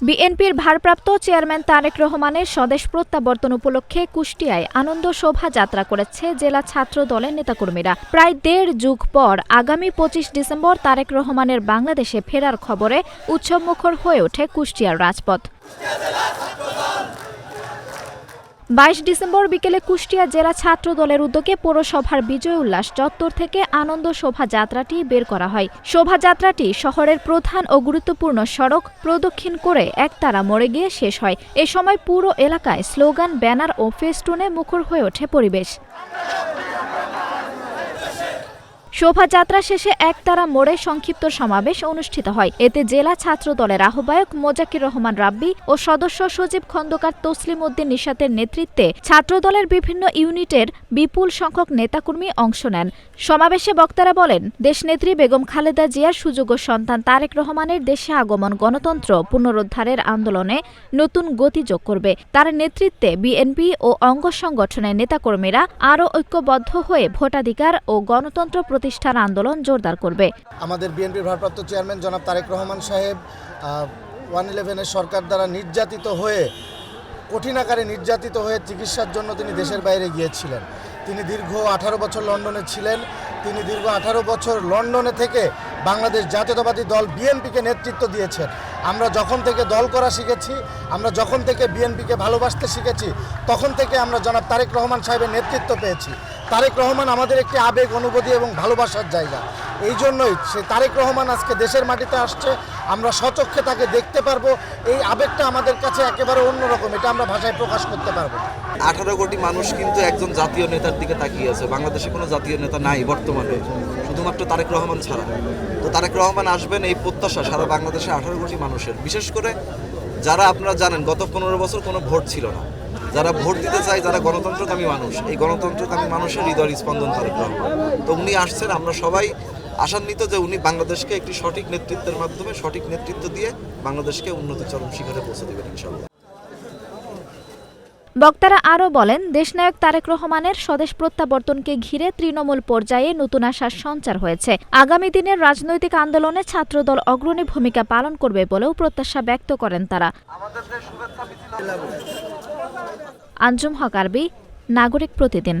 বিএনপির ভারপ্রাপ্ত চেয়ারম্যান তারেক রহমানের স্বদেশ প্রত্যাবর্তন উপলক্ষে কুষ্টিয়ায় আনন্দ শোভা যাত্রা করেছে জেলা ছাত্র দলের নেতাকর্মীরা। প্রায় দেড় যুগ পর আগামী পঁচিশ ডিসেম্বর তারেক রহমানের বাংলাদেশে ফেরার খবরে উৎসবমুখর হয়ে ওঠে কুষ্টিয়ার রাজপথ। বাইশ ডিসেম্বর বিকেলে কুষ্টিয়া জেলা ছাত্র দলের উদ্যোগে পৌরসভার বিজয় উল্লাস চত্বর থেকে আনন্দ শোভাযাত্রাটি বের করা হয়। শোভাযাত্রাটি শহরের প্রধান ও গুরুত্বপূর্ণ সড়ক প্রদক্ষিণ করে একতারা মরে গিয়ে শেষ হয়। এ সময় পুরো এলাকায় স্লোগান, ব্যানার ও ফেস্টুনে মুখর হয়ে ওঠে পরিবেশ। শোভাযাত্রা শেষে একতারা মোড়ে সংক্ষিপ্ত সমাবেশ অনুষ্ঠিত হয়। এতে জেলা ছাত্র দলের আহ্বায়ক মোজাকির রহমান রাব্বি ও সদস্য সচিব খন্দকার তসলিম উদ্দিন নিশাতের নেতৃত্বে ছাত্রদলের বিভিন্ন ইউনিটের বিপুল সংখ্যক নেতাকর্মী অংশ নেন। সমাবেশে বক্তারা বলেন, দেশনেত্রী বেগম খালেদা জিয়ার সুযোগ্য সন্তান তারেক রহমানের দেশে আগমন গণতন্ত্র পুনরুদ্ধারের আন্দোলনে নতুন গতি যোগ করবে। তার নেতৃত্বে বিএনপি ও অঙ্গ সংগঠনের নেতাকর্মীরা আরও ঐক্যবদ্ধ হয়ে ভোটাধিকার ও গণতন্ত্র প্রতিষ্ঠার আন্দোলন জোরদার করবে। আমাদের বিএনপির ভারপ্রাপ্ত চেয়ারম্যান জনাব তারেক রহমান সাহেব ওয়ান ইলেভেনের সরকার দ্বারা নির্যাতিত হয়ে, কঠিন আকারে নির্যাতিত হয়ে চিকিৎসার জন্য তিনি দেশের বাইরে গিয়েছিলেন। তিনি দীর্ঘ আঠারো বছর লন্ডনে ছিলেন। তিনি দীর্ঘ আঠারো বছর লন্ডনে থেকে বাংলাদেশ জাতীয়তাবাদী দল বিএনপিকে নেতৃত্ব দিয়েছেন আমরা যখন থেকে দল করা শিখেছি, আমরা যখন থেকে বিএনপিকে ভালোবাসতে শিখেছি, তখন থেকে আমরা জনাব তারেক রহমান সাহেবের নেতৃত্ব পেয়েছি। তারেক রহমান আমাদের একটি আবেগ, অনুভূতি এবং ভালোবাসার জায়গা। এই জন্যই সে তারেক রহমান আজকে দেশের মাটিতে আসছে। আমরা সচক্ষে তাকে দেখতে পারব। এই আবেগটা আমাদের কাছে একেবারে অন্যরকম। এটা আমরা ভাষায় প্রকাশ করতে পারব। আঠারো কোটি মানুষ কিন্তু একজন জাতীয় নেতার দিকে তাকিয়ে আছে। বাংলাদেশে কোনো জাতীয় নেতা নাই বর্তমানে, শুধুমাত্র তারেক রহমান ছাড়া। তো তারেক রহমান আসবেন এই প্রত্যাশা সারা বাংলাদেশে আঠারো কোটি মানুষের। বিশেষ করে যারা আপনারা জানেন, গত পনেরো বছর কোনো ভোট ছিল না। যারা ভোট দিতে চায় যারা গণতন্ত্রকামী মানুষ। এই গণতন্ত্রকামী মানুষের হৃদয় স্পন্দন তারেক রহমান। তো উনি আসছেন, আমরা সবাই আশান্বিত যে উনি বাংলাদেশকে একটি সঠিক নেতৃত্বের মাধ্যমে সঠিক নেতৃত্ব দিয়ে বাংলাদেশকে উন্নত চরম শিখরে পৌঁছে দেবেন ইনশাল্লাহ বক্তারা আরও বলেন, দেশনায়ক তারেক রহমানের স্বদেশ প্রত্যাবর্তনকে ঘিরে তৃণমূল পর্যায়ে নতুন আশার সঞ্চার হয়েছে। আগামী দিনের রাজনৈতিক আন্দোলনে ছাত্রদল অগ্রণী ভূমিকা পালন করবে বলেও প্রত্যাশা ব্যক্ত করেন তারা। আঞ্জুম হক, আরবি, নাগরিক প্রতিদিন।